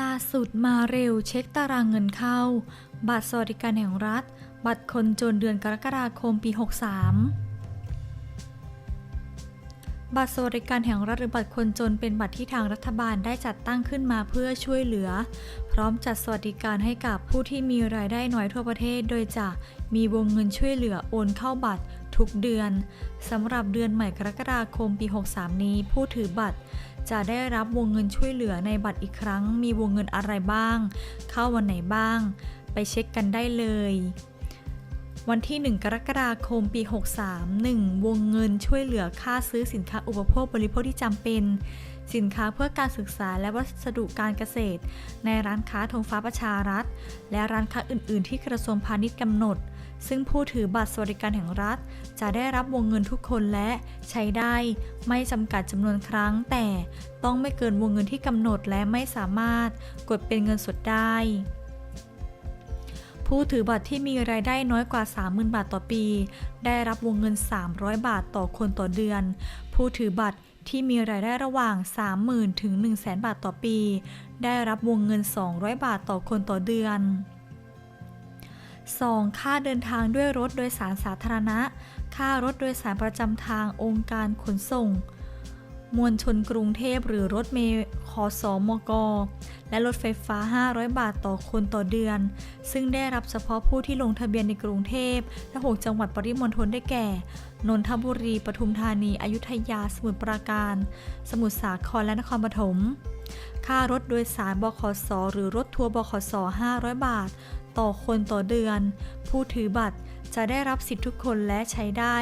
ล่าสุดมาเร็วเช็คตารางเงินเข้า บัตรสวัสดิการแห่งรัฐ บัตรคนจนเดือนกรกฎาคมปี 63 บัตรสวัสดิการแห่งรัฐหรือบัตรคนจนเป็นบัตรที่ทางรัฐบาลได้จัดตั้งขึ้นมาเพื่อช่วยเหลือ พร้อมจัดสวัสดิการให้กับผู้ที่มีรายได้น้อยทั่วประเทศ โดยจะมีวงเงินช่วยเหลือโอนเข้าบัตร ทุกเดือนสำหรับเดือนใหม่กรกฎาคมปี 63 นี้ผู้ถือบัตร จะได้รับวงเงินช่วยเหลือในบัตรอีกครั้ง มีวงเงินอะไรบ้าง เข้าวันไหนบ้าง ไปเช็คกันได้เลย วันที่ 1 กรกฎาคมปี 63 1. วงเงินช่วยเหลือค่าซื้อสินค้าอุปโภคบริโภคที่จำเป็นสินค้าเพื่อการศึกษาและวัสดุการเกษตร ในร้านค้าธงฟ้าประชารัฐ และร้านค้าอื่น ๆ ที่กระทรวงพาณิชย์กำหนด ซึ่งผู้ถือบัตรสวัสดิการแห่งรัฐ จะได้รับวงเงินทุกคนและใช้ได้ไม่จำกัดจำนวนครั้ง แต่ต้องไม่เกินวงเงินที่กำหนดและไม่สามารถกดเป็นเงินสดได้ ผู้ถือบัตรที่มีรายได้น้อยกว่า 30,000 บาทต่อปี ได้รับวงเงิน 300 บาทต่อคนต่อเดือน ผู้ถือบัตรที่มีรายได้ระหว่าง 30,000 ถึง 100,000 บาทต่อปี ได้รับวงเงิน 200 บาทต่อคนต่อเดือน 2. ค่าเดินทางด้วยรถโดยสารสาธารณะ ค่ารถโดยสารประจำทางองค์การขนส่ง มวลชนกรุงเทพหรือรถเมล์ขอสอมก และรถไฟฟ้า 500 บาทต่อคนต่อเดือน ซึ่งได้รับเฉพาะผู้ที่ลงทะเบียนในกรุงเทพ และ 6 จังหวัดปริมณฑลได้แก่ นนทบุรี ปทุมธานี อยุธยา สมุทรปราการ สมุทรสาคร และนครปฐมค่ารถโดยสารบขส หรือรถทัวร์บขส 500 บาท ต่อคนต่อเดือน ผู้ถือบัตรจะได้รับสิทธิทุกคนและใช้ได้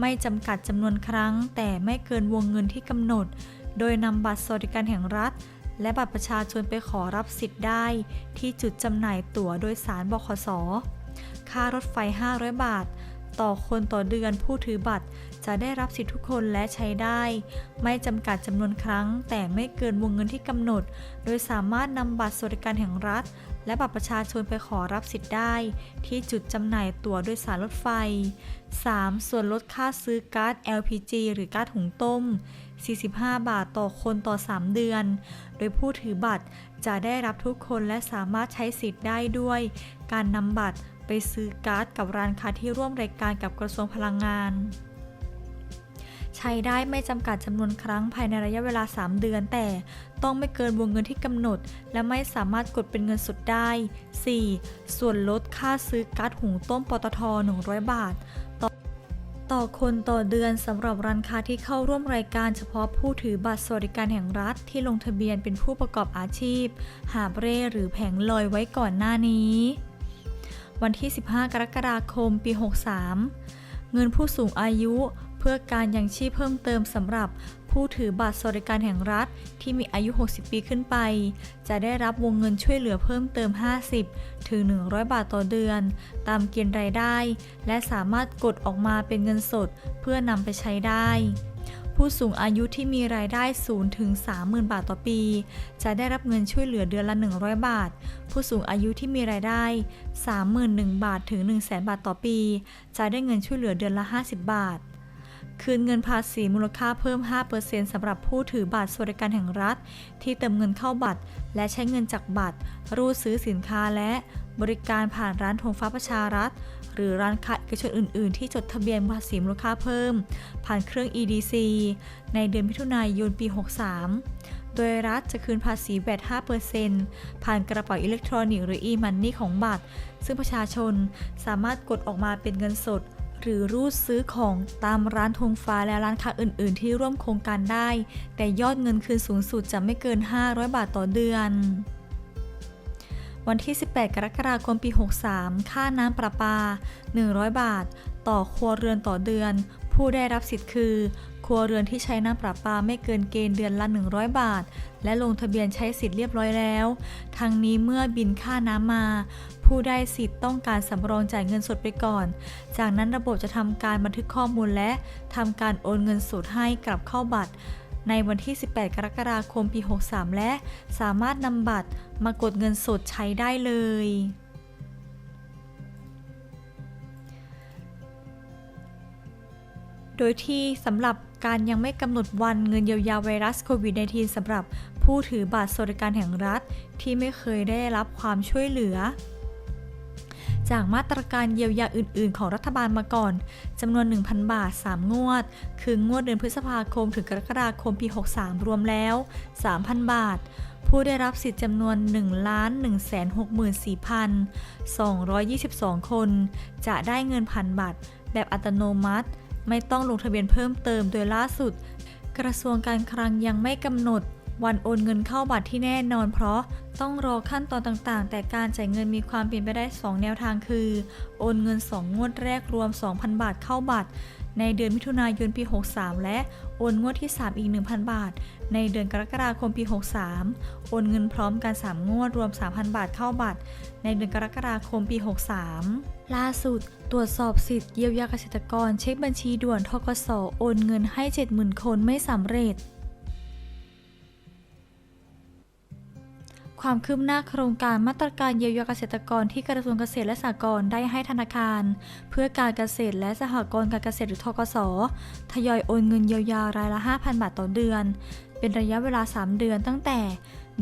ไม่จำกัดจำนวนครั้ง แต่ไม่เกินวงเงินที่กำหนด โดยนำบัตรสวัสดิการแห่งรัฐ และบัตรประชาชนไปขอรับสิทธิ์ได้ ที่จุดจำหน่ายตั๋วโดยสารบขส ค่ารถไฟ 500 บาท ต่อคนต่อเดือนผู้ถือบัตรจะได้รับสิทธิทุกคนและใช้ได้ ไม่จำกัดจำนวนครั้ง แต่ไม่เกินวงเงินที่กำหนด โดยสามารถนำบัตรสวัสดิการแห่งรัฐ และบัตรประชาชนไปขอรับสิทธิ์ได้ ที่จุดจำหน่ายตั๋วโดยสารรถไฟ 3. ส่วนลดค่าซื้อก๊าซ LPG หรือก๊าซหุงต้ม 45 บาทต่อคนต่อ 3 เดือน โดยผู้ถือบัตรจะได้รับทุกคนและสามารถใช้สิทธิ์ได้ด้วย การนำบัตรไปซื้อก๊าซกับร้านค้าที่ร่วมรายการกับกระทรวงพลังงาน ช้ได้ไม่จำกัดจำนวนครั้งภายในระยะเวลา 3 เดือน แต่ต้องไม่เกินวงเงินที่กำหนด และไม่สามารถกดเป็นเงินสดได้ 4. ส่วนลดค่าซื้อก๊าซหุงต้มปตท 100 บาทต่อต่อคนต่อเดือนสำหรับร้านค้าที่เข้าร่วมรายการเฉพาะผู้ถือบัตรสวัสดิการแห่งรัฐที่ลงทะเบียนเป็นผู้ประกอบอาชีพ หาเร่หรือแผงลอยไว้ก่อนหน้านี้ วันที่ 15 กรกฎาคม ปี 63 เงินผู้สูงอายุ พื่อการยังชีพเพิ่มเติมสำหรับผู้ถือบัตรสวัสดิการแห่งรัฐที่มีอายุ 60 ปีขึ้นไป จะได้รับวงเงินช่วยเหลือเพิ่มเติม 50 ถึง 100 บาทต่อเดือน ตามเกณฑ์รายได้ และสามารถกดออกมาเป็นเงินสดเพื่อนำไปใช้ได้ ผู้สูงอายุที่มีรายได้สูงถึง 30,000 บาทต่อปี จะได้รับเงินช่วยเหลือเดือนละ 100 บาท ผู้สูงอายุที่มีรายได้ 31,000 บาทถึง 100,000 บาทต่อปี จะได้เงินช่วยเหลือเดือนละ 50 บาท คืนเงินภาษีมูลค่าเพิ่ม 5%สำหรับผู้ถือบัตรสวัสดิการแห่งรัฐ ที่เติมเงินเข้าบัตร และใช้เงินจากบัตร รูดซื้อสินค้าและบริการผ่านร้านธงฟ้าประชารัฐ หรือร้านค้าเอกชนอื่น ๆ ที่จดทะเบียนภาษีมูลค่าเพิ่ม ผ่านเครื่อง EDC ในเดือนมิถุนายนปี 63 โดยรัฐจะคืนภาษีแวด5%ผ่านกระเป๋าอิเล็กทรอนิกส์หรือ e-money ของบัตร ซึ่งประชาชนสามารถกดออกมาเป็นเงินสด หรือรูดซื้อของตามร้านธงฟ้าและร้านค้าอื่น ๆ ที่ร่วมโครงการได้ แต่ยอดเงินคืนสูงสุดจะไม่เกิน 500 บาทต่อเดือน วันที่ 18 กรกฎาคมปี 63 ค่าน้ำประปา 100 บาท ต่อครัวเรือนต่อเดือน ผู้ได้รับสิทธิ์คือ ครัวเรือนที่ใช้น้ำประปาไม่เกินเกณฑ์เดือนละ 100 บาท และลงทะเบียนใช้สิทธิ์เรียบร้อยแล้ว ทั้งนี้เมื่อบินค่าน้ำมา ผู้ได้สิทธิ์ต้องการสำรองจ่ายเงินสดไปก่อน จากนั้นระบบจะทำการบันทึกข้อมูลและทำการโอนเงินสดให้กลับเข้าบัตรในวันที่ 18 กรกฎาคม ปี 63 และสามารถนำบัตรมากดเงินสดใช้ได้เลย โดยที่สำหรับการยังไม่กำหนดวันเงินเยียวยาไวรัสโควิด -19 สำหรับผู้ถือบัตรสวัสดิการแห่งรัฐ ที่ไม่เคยได้รับความช่วยเหลือ จากมาตรการเยียวยาอื่น ๆ ของรัฐบาลมาก่อนจำนวน 1,000 บาท 3 งวด คืองวดเดือนพฤษภาคมถึงกรกฎาคมปี 63 รวมแล้ว 3,000 บาทผู้ได้รับสิทธิ์จำนวน 1,164,222 คน จะได้เงินพันบาทแบบอัตโนมัติ ไม่ต้องลงทะเบียนเพิ่มเติมโดยล่าสุด กระทรวงการคลังยังไม่กำหนด วันโอนเงินเข้าบัตรที่แน่นอน เพราะต้องรอขั้นตอนต่างๆ แต่การจ่ายเงินมีความเป็นไปได้ 2 แนวทางคือ โอนเงิน 2 งวดแรกรวม 2,000 บาทเข้าบัตร ในเดือนมิถุนายนปี 63 และโอนงวดที่ 3 อีก 1,000 บาท ในเดือนกรกฎาคมปี 63 โอนเงินพร้อมกัน 3 งวดรวม 3,000 บาทเข้าบัตร ในเดือนกรกฎาคมปี 63 ล่าสุด ตรวจสอบสิทธิ์เยียวยาเกษตรกรเช็คบัญชีด่วนทกสโอนเงินให้ 70,000 คนไม่สำเร็จ ความคืบหน้าโครงการมาตรการเยียวยาเกษตรกรที่กระทรวงเกษตรและสหกรณ์ได้ให้ธนาคาร เพื่อการเกษตรและสหกรณ์การเกษตรหรือทกสทยอยโอนเงินเยียวยารายละ 5,000 บาทต่อเดือนเป็นระยะเวลา 3 เดือนตั้งแต่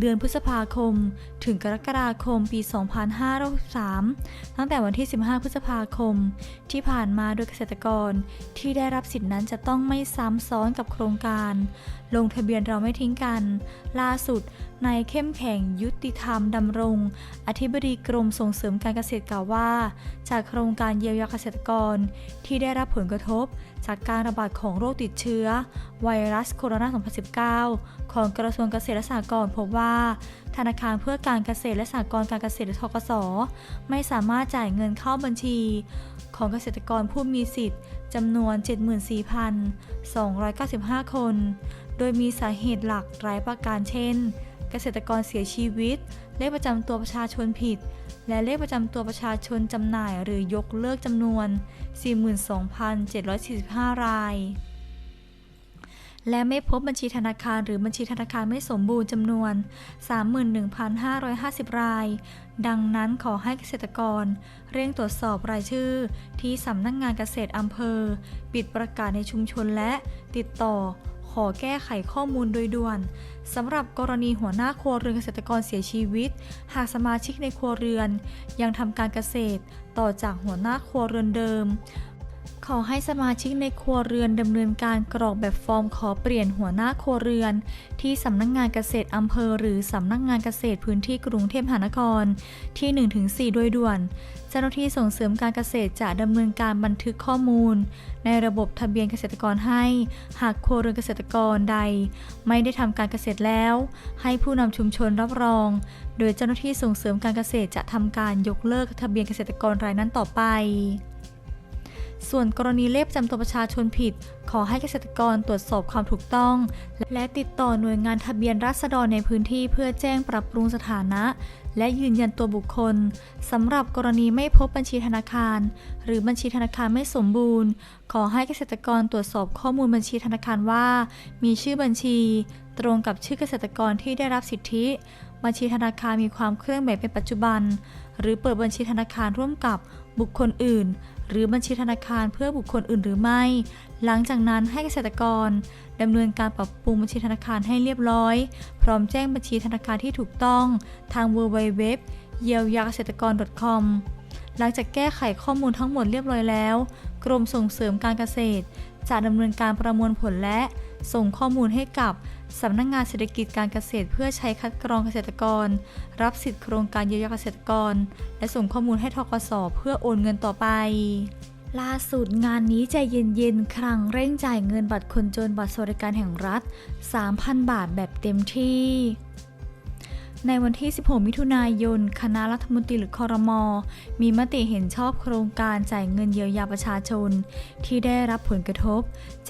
เดือนพฤษภาคม ถึงกรกฎาคมปี 2563 ตั้งแต่วันที่ 15 พฤษภาคม ที่ผ่านมาโดยเกษตรกรที่ได้รับสิทธินั้นจะต้องไม่ซ้ำซ้อนกับโครงการ ลงทะเบียนเราไม่ทิ้งกัน ล่าสุดนายเข้มแข็งยุติธรรมดำรง อธิบดีกรมส่งเสริมการเกษตรกล่าวว่า จากโครงการเยียวยาเกษตรกรที่ได้รับผลกระทบ จากการระบาดของโรคติดเชื้อ ไวรัสโคโรนา 2019 ของกระทรวงเกษตรและสหกรณ์พบว่า ธนาคารเพื่อการเกษตรและสหกรณ์การเกษตรหรือทกส ไม่สามารถจ่ายเงินเข้าบัญชี ของเกษตรกรผู้มีสิทธิ์จำนวน 74,295 คน โดยมีสาเหตุหลักหลายประการเช่น เกษตรกรเสียชีวิต เลขประจำตัวประชาชนผิด และเลขประจำตัวประชาชนจำหน่ายหรือยกเลิกจำนวน 42,745 ราย และไม่พบบัญชีธนาคารหรือบัญชีธนาคารไม่สมบูรณ์จำนวน 31,550 ราย ดังนั้นขอให้เกษตรกร เร่งตรวจสอบรายชื่อ ที่สำนักงงานเกษตรอำเภอ ปิดประกาศในชุมชนและติดต่อ ขอแก้ไขข้อมูลโดยด่วนสำหรับกรณีหัวหน้าครัวเรือนเกษตรกรเสียชีวิต หากสมาชิกในครัวเรือน ยังทำการเกษตรต่อจากหัวหน้าครัวเรือนเดิม ขอให้สมาชิกในครัวเรือนดำเนินการกรอกแบบฟอร์มขอเปลี่ยนหัวหน้าครัวเรือน ที่สำนักงงานเกษตรอำเภอ หรือสำนักงงานเกษตรพื้นที่กรุงเทพมหานคร ที่ 1-4 โดยด่วน เจ้าหน้าที่ส่งเสริมการเกษตรจะดำเนินการบันทึกข้อมูล ในระบบทะเบียนเกษตรกรให้ หากครัวเรือนเกษตรกรใด ไม่ได้ทำการเกษตรแล้ว ให้ผู้นำชุมชนรับรอง โดยเจ้าหน้าที่ส่งเสริมการเกษตรจะทำการยกเลิกทะเบียนเกษตรกรรายนั้นต่อไป ส่วนกรณีเลขประจำตัวประชาชนผิด ขอให้เกษตรกรตรวจสอบความถูกต้อง และติดต่อหน่วยงานทะเบียนราษฎรในพื้นที่เพื่อแจ้งปรับปรุงสถานะ และยืนยันตัวบุคคลสำหรับกรณีไม่พบบัญชีธนาคาร หรือบัญชีธนาคารไม่สมบูรณ์ ขอให้เกษตรกรตรวจสอบข้อมูลบัญชีธนาคารว่า มีชื่อบัญชี ตรงกับชื่อเกษตรกรที่ได้รับสิทธิ บัญชีธนาคารมีความเคลื่อนไหวเป็นปัจจุบัน หรือเปิดบัญชีธนาคารร่วมกับ บุคคลอื่น หรือบัญชีธนาคารเพื่อบุคคลอื่นหรือไม่ หลังจากนั้นให้เกษตรกรดำเนินการปรับปรุงบัญชีธนาคารให้เรียบร้อย พร้อมแจ้งบัญชีธนาคารที่ถูกต้องทาง www เยียวยาเกษตรกร .com หลังจากแก้ไขข้อมูลทั้งหมดเรียบร้อยแล้ว กรมส่งเสริมการเกษตร จะดำเนินการประมวลผลและ ส่งข้อมูลให้กับสำนักงงานเศรษฐกิจการเกษตร เพื่อใช้คัดกรองเกษตรกร รับสิทธิโครงการเยียวยาเกษตรกร และส่งข้อมูลให้ทกสเพื่อโอนเงินต่อไปล่าสุดงานนี้ใจเย็นๆ ครั้งเร่งจ่ายเงินบัตรคนจนบัตรสวัสดิการแห่งรัฐ 3,000 บาทแบบเต็มที่ ในวันที่ 16 มิถุนายน คณะรัฐมนตรีหรือคอรมอมีมติเห็นชอบโครงการจ่ายเงินเยียวยาประชาชน ที่ได้รับผลกระทบ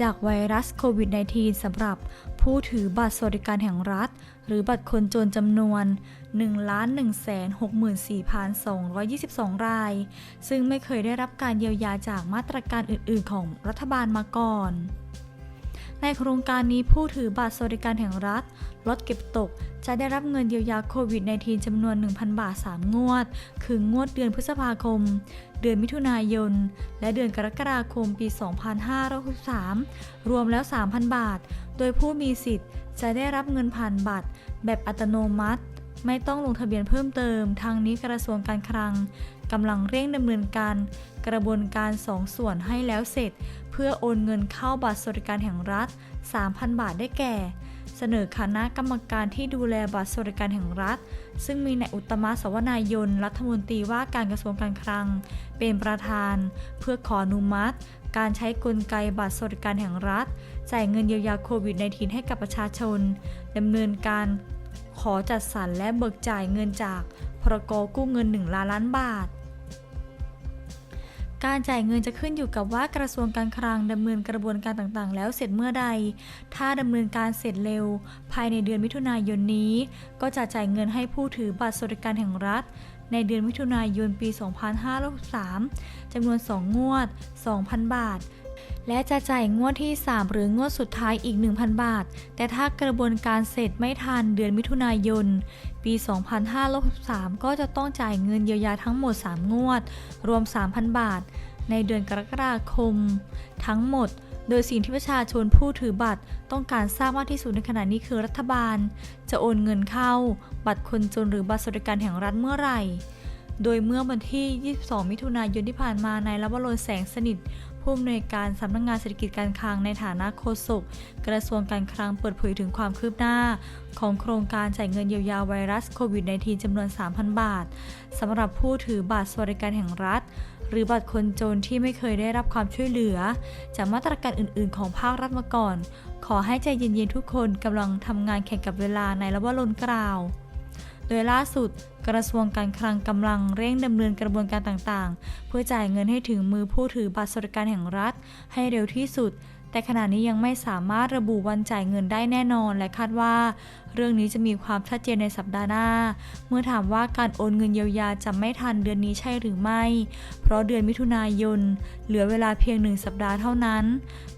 จากไวรัสโควิด -19 สำหรับผู้ถือบัตรสวัสดิการแห่งรัฐ หรือบัตรคนจนจำนวน 1,164,222 ราย ซึ่งไม่เคยได้รับการเยียวยาจากมาตรการอื่น ๆ ของรัฐบาลมาก่อน ในโครงการนี้ผู้ถือบัตรสวัสดิการแห่งรัฐลดเก็บตก จะได้รับเงินเยียวยาโควิด -19 จำนวน 1,000 บาท 3 งวด คืองวดเดือนพฤษภาคม เดือนมิถุนายน และเดือนกรกฎาคมปี 2563 รวมแล้ว 3,000 บาท โดยผู้มีสิทธิ์จะได้รับเงินผ่านบัตร แบบอัตโนมัติไม่ต้องลงทะเบียนเพิ่มเติม ทางนี้กระทรวงการคลัง กำลังเร่งดำเนินการกระบวนการสองส่วนให้แล้วเสร็จ เพื่อโอนเงินเข้าบัตรสวัสดิการแห่งรัฐ 3,000 บาทได้แก่ เสนอคณะกรรมการที่ดูแลบัตรสวัสดิการแห่งรัฐ ซึ่งมีนายอุตมะสวนายน รัฐมนตรีว่าการกระทรวงการคลัง เป็นประธาน เพื่อขออนุมัติ การใช้กลไกบัตรสวัสดิการแห่งรัฐ จ่ายเงินเยียวยาโควิด -19 ให้กับประชาชนดำเนินการขอจัดสรรและเบิกจ่ายเงินจากพรกกู้เงิน 1 ล้านล้านบาท การจ่ายเงินจะขึ้นอยู่กับว่ากระทรวงการคลังดำเนินกระบวนการต่างๆ แล้วเสร็จเมื่อใด ถ้าดำเนินการเสร็จเร็ว ภายในเดือนมิถุนายนนี้ ก็จะจ่ายเงินให้ผู้ถือบัตรสวัสดิการแห่งรัฐ ในเดือนมิถุนายนปี 2563จำนวน 2 งวด 2,000 บาท และจะจ่ายงวดที่ 3 หรืองวดสุดท้ายอีก 1,000 บาท แต่ถ้ากระบวนการเสร็จไม่ทันเดือนมิถุนายน ปี 2563 ก็จะต้องจ่ายเงินเยียวยาทั้งหมด 3 งวด รวม 3,000 บาท ในเดือนกรกฎาคม ทั้งหมดโดยสิ่งที่ประชาชนผู้ถือบัตรต้องการทราบมากที่สุดในขณะนี้คือรัฐบาล จะโอนเงินเข้า บัตรคนจนหรือบัตรสวัสดิการแห่งรัฐเมื่อไหร่ โดยเมื่อวันที่ 22 มิถุนายนที่ผ่านมานายลวรนแสงสนิท ผู้อำนวยการสำนักงงานเศรษฐกิจการคลังในฐานะโฆษกกระทรวงการคลังเปิดเผยถึงความคืบหน้า ของโครงการจ่ายเงินเยียวยาไวรัสโควิด -19 จำนวน 3,000 บาทสำหรับผู้ถือบัตรสวัสดิการแห่งรัฐ หรือบัตรคนจนที่ไม่เคยได้รับความช่วยเหลือ จากมาตรการอื่น ๆ ของภาครัฐมาก่อน ขอให้ใจเย็นๆทุกคนกำลังทำงานแข่งกับเวลาในละวรนกล่าว โดยล่าสุดกระทรวงการคลังกำลังเร่งดำเนินกระบวนการต่างๆ เพื่อจ่ายเงินให้ถึงมือผู้ถือบัตรสวัสดิการแห่งรัฐ ให้เร็วที่สุด แต่ขณะนี้ยังไม่สามารถระบุวันจ่ายเงินได้แน่นอน และคาดว่า เรื่องนี้จะมีความชัดเจนในสัปดาห์หน้า เมื่อถามว่าการโอนเงินเยียวยาจะไม่ทันเดือนนี้ใช่หรือไม่ เพราะเดือนมิถุนายน เหลือเวลาเพียงหนึ่งสัปดาห์เท่านั้น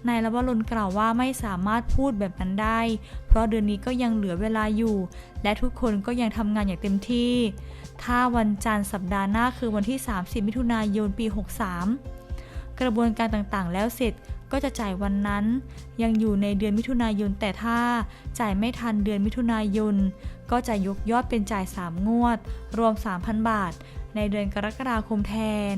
นายละวรนกล่าวว่าไม่สามารถพูดแบบนั้นได้ เพราะเดือนนี้ก็ยังเหลือเวลาอยู่ และทุกคนก็ยังทำงานอย่างเต็มที่ ถ้าวันจันทร์สัปดาห์หน้าคือวันที่ 30 มิถุนายนปี 63 กระบวนการต่างๆ แล้วเสร็จ ก็จะจ่ายวันนั้น ยังอยู่ในเดือนมิถุนายนแต่ถ้าจ่ายไม่ทันเดือนมิถุนายน ก็จะยกยอดเป็นจ่าย 3 งวด รวม 3,000 บาท ในเดือนกรกฎาคมแทน